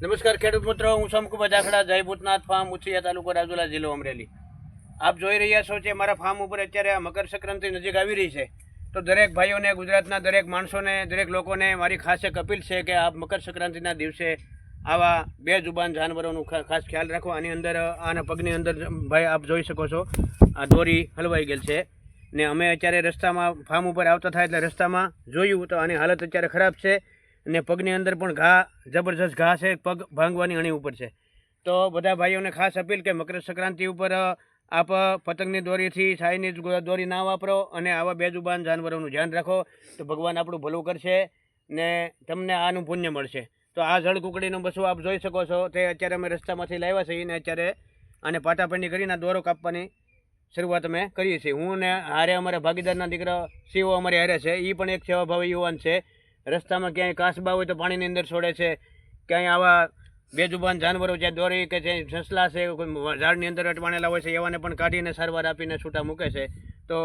નમસ્કાર ખેડૂત મિત્રો, હું શંકુ બજાખડા, જય ભૂતનાથ ફાર્મ, ઉછિયા તાલુકો રાજુલા જિલ્લો અમરેલી. આપ જોઈ રહ્યા છો કે મારા ફાર્મ ઉપર અત્યારે આ મકર સંક્રાંતિ નજીક આવી રહી છે. તો દરેક ભાઈઓને, ગુજરાતના દરેક માણસોને, દરેક લોકોને મારી ખાસ એક અપીલ છે કે આપ મકર સંક્રાંતિના દિવસે આવા બે જુબાન જાનવરોનું ખાસ ખ્યાલ રાખો. આની અંદર, આના પગની અંદર ભાઈ, આપ જોઈ શકો છો, આ દોરી હલવાઈ ગયેલ છે. ને અમે અત્યારે રસ્તામાં, ફાર્મ ઉપર આવતા થાય એટલે રસ્તામાં જોયું તો આની હાલત અત્યારે ખરાબ છે. અને પગની અંદર પણ ઘા, જબરજસ્ત ઘા છે, પગ ભાંગવાની અણી ઉપર છે. તો બધા ભાઈઓને ખાસ અપીલ કે મકર સંક્રાંતિ ઉપર આપ પતંગની દોરીથી છાઈની જ દોરી ના વાપરો અને આવા બેજુબાન જાનવરોનું ધ્યાન રાખો. તો ભગવાન આપણું ભલું કરશે ને તમને આનું પુણ્ય મળશે. તો આ જળ કુકડીનું બસું આપ જોઈ શકો છો. તે અત્યારે અમે રસ્તામાંથી લાવ્યા છીએ ને અત્યારે અને પાટાપંડી કરીને દોરો કાપવાની શરૂઆત અમે કરીએ છીએ. હું ને હારે અમારા ભાગીદારના દીકરા, સીઓ અમારે હારે છે. એ પણ એક સેવાભાવી યુવાન છે. રસ્તામાં ક્યાંય કાસબા હોય તો પાણીની અંદર છોડે છે. ક્યાંય આવા બેજુબાન જાનવરો છે દોરી કે છે સસલા છે કોઈ ઝાડની અંદર અટવાણેલા હોય છે એવાને પણ કાઢીને સારવાર આપીને છૂટા મૂકે છે. તો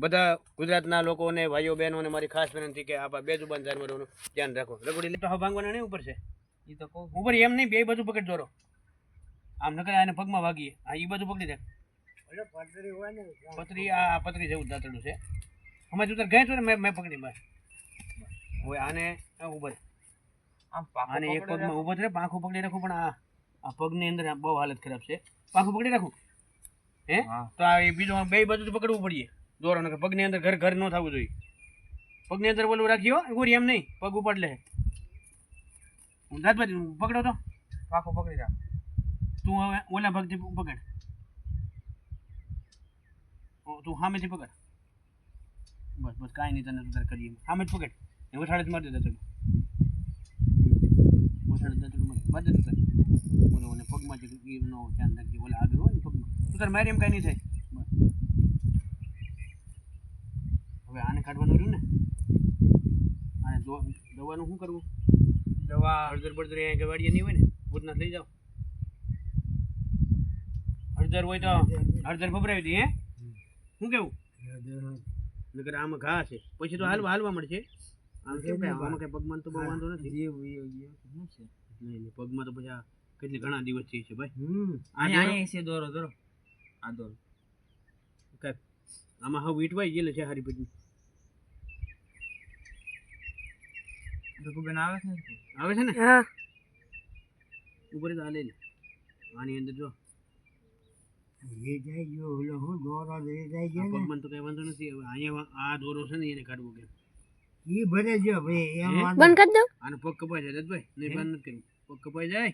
બધા ગુજરાતના લોકોને ભાઈઓ બહેનોને મારી ખાસ વિનંતી કે આ બેજુબાન જાનવરોનું ધ્યાન રાખો. રગડી લે તો હા ભાંગવાના નહીં ઉપર છે? એ તો કહું. ઉપર એમ નહીં બે બાજુ પકડ દોરો. આમ નકર આને પગમાં વાગીએ. હા એ બાજુ પકડી રાખ. પતરી આ આ પતરી જેવું જ છે. અમે ઉતર ગયા છો ને મેં મેં પકડી બસ. આને આને એક પગમાં રહે પાંખો પકડી રાખું પણ આ આ પગની અંદર બહુ હાલત ખરાબ છે. પાંખો પકડી રાખું. હે? તો આ બીજું બે બાજુ પકડવું પડીએ. દોરાનો પગની અંદર ઘર ઘર ન થવું જોઈએ. પગની અંદર બોલું રાખ્યો ગોરી એમ નહીં. પગ ઉપાડ લે. હું બાજુ પકડો તો. પાકો પકડી રાખ. તું હવે ઓલા ભાગથી પકડ. તું સામેથી પકડ. બસ બસ કાંઈ નહીં તને સુધાર કરીએ. સામે જ પકડ. દે દતડું વઠાડે દતડું મારી બાદ દે તું બોલો ને પગમાં જે એ ન ધ્યાન રાખજે. ઓલા આગળ હોય ને પગમાં. તું તાર મારી એમ કાંઈ નહીં થાય. હવે આને કાઢવાનું રહ્યું ને? આને દવાનું શું કરવું? દવા. હળદર બળદર અહીંયા ગવાડીએ નહીં હોય ને ભૂતનાથ લઈ જાઓ. હળદર હોય તો હળદર ભભરાવી દઈએ હે? શું કેવું? નકર આમાં ઘા છે. પછી તો હાલવા હાલવા મળશે. આમ કેમ કે આમાં કઈ પગમાં તો બહુ વાંધો નથી. નહીં નહીં પગમાં તો પછી કેટલી ઘણા દિવસ છે ભાઈ? અહીંયા અહીંયા છે દોરો દોરો. આ દોરો. કાંઈક આમાં હવે વીટવાઈ ગયેલું છે હારી પછી રઘુબેન આવે છે ને? આવે છે ને? હા. ઉપર જ આની અંદર જો. ગયો પગમાં તો કઈ વાંધો નથી. હવે અહીંયા આ દોરો છે ને એને કાઢવો કે. બંધ કરી દો અને પગ કપાઈ જાય ભાઈ નહીં બંધ નથી કરી પગ કપાઈ જાય?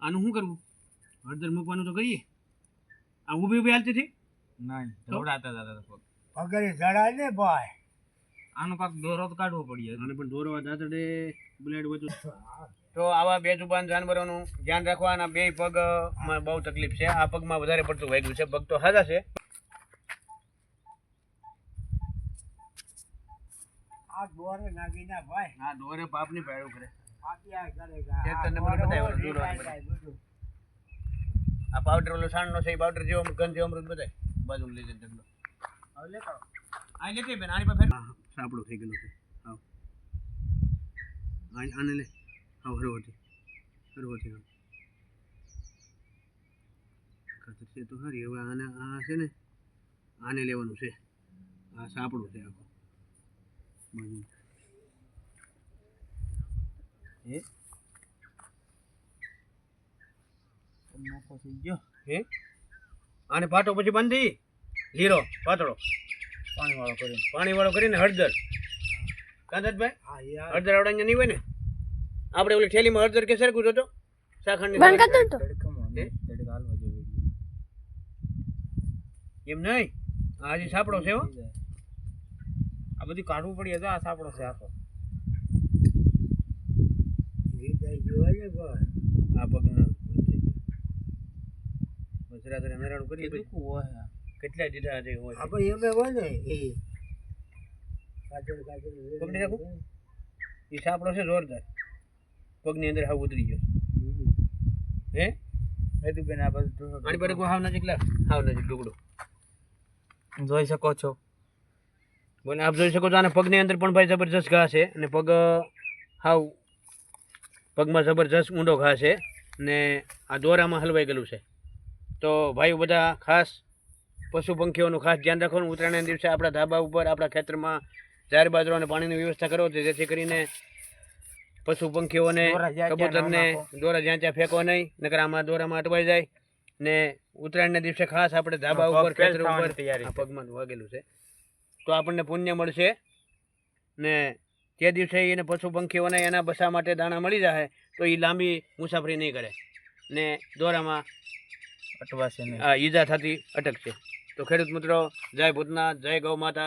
આનું શું કરવું? હળદર મૂકવાનું તો કરીએ. આ ઊભી ઊભી હાલતી હતી? નહીં દોડાતા હતા પગ. પગડે જડા ને ભાઈ. આનો કાક દોરો તો કાઢવો પડ્યો અને પણ દોરવા દાતડે બ્લેડ બધું. તો આવા બે જુબાન જાનવરોનું ધ્યાન રાખવાના બે પગમાં બહુ તકલીફ છે. આ પગમાં વધારે પડતું વાગ્યું છે. પગ તો સાજા છે. આ દોરે નાગીના ભાઈ. આ દોરે પાપની પાડ્યું કરે આ પાવડર ઓલો સાણનો છે એ પાવડર જેવો ગંધ જેવો અમૃત બધાય બાજુ લઈ જઈને ઢગલો હવે લેતો આવો. આ લેતી બેન? આની પર ફેર સાપડો થઈ ગયો છે. આવ. આને લે. આવ હરવતી આવ. ખાતર છે તો હારી. હવે આને આ છે ને આને લેવાનું છે. આ સાપડો છે આખો. એ મોકો થઈ ગયો હે આને પાટો પછી બાંધી લીરો પાતળો પાણી વાળો કરીને પાણી વાળો કરીને હળદર કાંતભાઈ હા યાર હળદર આવડા નહીં હોય ને આપણે ઓલી થેલીમાં હળદર કે સરખું જોતો સાખંડ બંધ કરી દો હે? એમ નહીં આ હજી સાપડો છે હો આ બધું કાઢવું પડી તો આ સાપડો છે આખો આ પગના બસ રાત્રે નરાણું કરીએ પછી હોય કેટલા દીધા છે હોય આપણે એમે હોય ને એ. કાજલ કાજલ. પકડી રાખું? એ સાપડો છે જોરદાર. પગની અંદર હાવ ઉતરી ગયો હે? રઘુબેન આ બધું આની પર હાવ નજીક લાવ. હાવ નજીક ડુગડો જોઈ શકો છો. અને આપ જોઈ શકો છો આને પગની અંદર પણ ભાઈ જબરજસ્ત ઘા છે અને પગ હાવ પગમાં જબરજસ્ત ઊંડો ઘા છે ને આ દોરામાં હલવાઈ ગયેલું છે. તો ભાઈઓ બધા ખાસ પશુ પંખીઓનું ખાસ ધ્યાન રાખવાનું. ઉત્તરાયણના દિવસે આપણા ધાબા ઉપર આપણા ખેતરમાં જાહેર બાજરો અને પાણીની વ્યવસ્થા કરો જેથી કરીને પશુ પંખીઓને કબૂતરને દોરા જ્યાં ત્યાં ફેંકો નહીં નકર આમાં દોરામાં અટવાઈ જાય. ને ઉત્તરાયણના દિવસે ખાસ આપણે ધાબા ઉપર ખેતર ઉપર તૈયારી પગમાં વાગેલું છે. તો આપણને પુણ્ય મળશે. ને તે દિવસે એને પશુ પંખીઓને એના બસા માટે દાણા મળી જાય તો એ લાંબી મુસાફરી નહીં કરે. ને દોરામાં અટવાશે ઈજા થતી અટકશે. તો ખેડૂત મિત્રો જય ભૂતનાથ જય ગૌ માતા.